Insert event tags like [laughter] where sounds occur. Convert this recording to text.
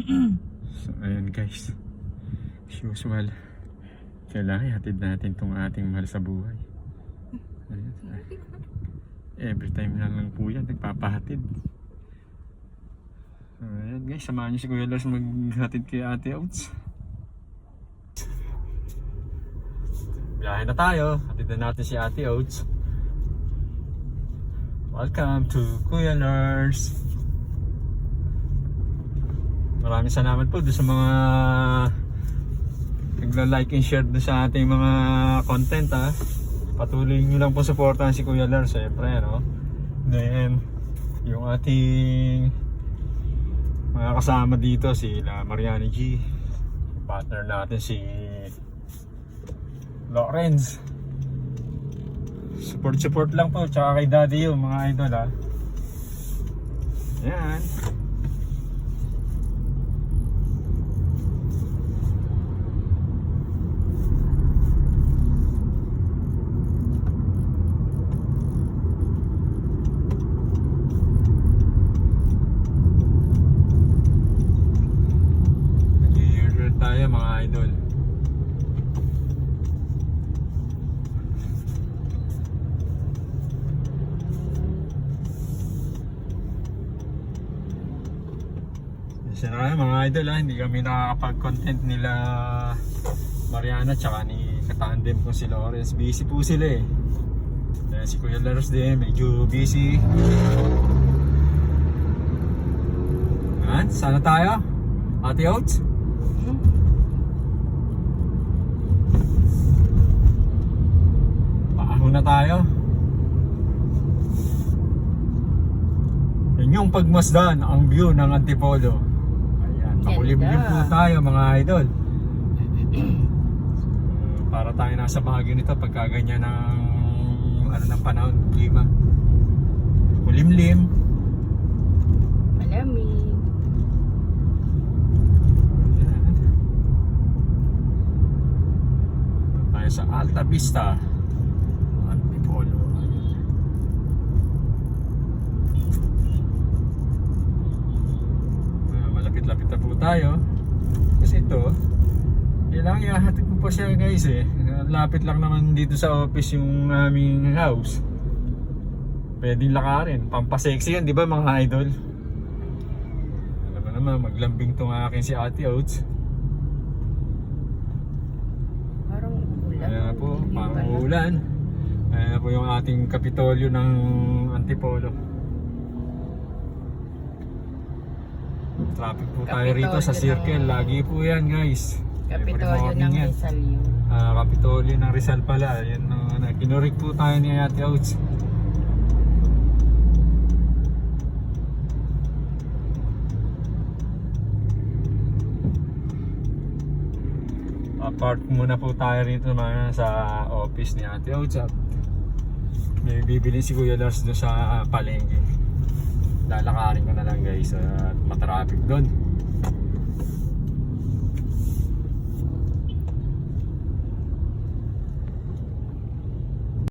So, ayun guys. As usual. Kailangan ihatid natin tong ating mahal sa buhay. Ayun. Every time na lang po yan, nagpapahatid. So, ayun guys, samahan niyo si Kuya Lars maghatid kay Ate Outs. Biyahe na tayo. Hatid na natin si Ate Outs. Welcome to Kuya Lars. Maraming salamat po sa mga nagla-like and share doon sa ating mga content ha. Patuloy nyo lang po supportahan si Kuya Lars syempre no. Then yung ating mga kasama dito sila Mariani G partner natin si Lawrence support support lang po tsaka kay daddy yung mga idol ha yan tayo mga idol Kasi na mga idol ha, hindi kami nakakapag-content nila Mariana tsaka ni katandem ko si Lawrence. Busy po sila eh. Dahil si Kuya Lars din, medyo busy. Han, sana tayo? Ate Oats? Na tayo. Yan yung pagmasdan ang view ng Antipolo. Ayan, makulimlim po tayo mga idol. [clears throat] Para tayo nasa bahagi nito pagka ganyan ng ano ng panahon, klima. Kulimlim. Malamig. Tayo sa Alta Vista. Tayo. Kasi ito, kailangan ihahatid ko pa siya guys eh. Lapit lang naman dito sa office yung aming house. Pwedeng lakarin. Pampasexy yan, di ba mga idol? Alam mo naman, maglambing tong akin si Ate Oats. Parang ulan. Na po, parang na po yung ating kapitolyo ng Antipolo. Traffic po tayo rito sa circle. ng- Lagi po yan guys. Kapitolyo ng yan. Rizal yun. Ah, Kapitolyo ng Rizal pala. Yan, uh, kinurik po tayo ni Ate Outs. Apart muna po tayo rito mga sa office ni Ate at May bibili si Kuya Lars doon sa palengke. Lalakarin ko na lang guys at matraffic doon.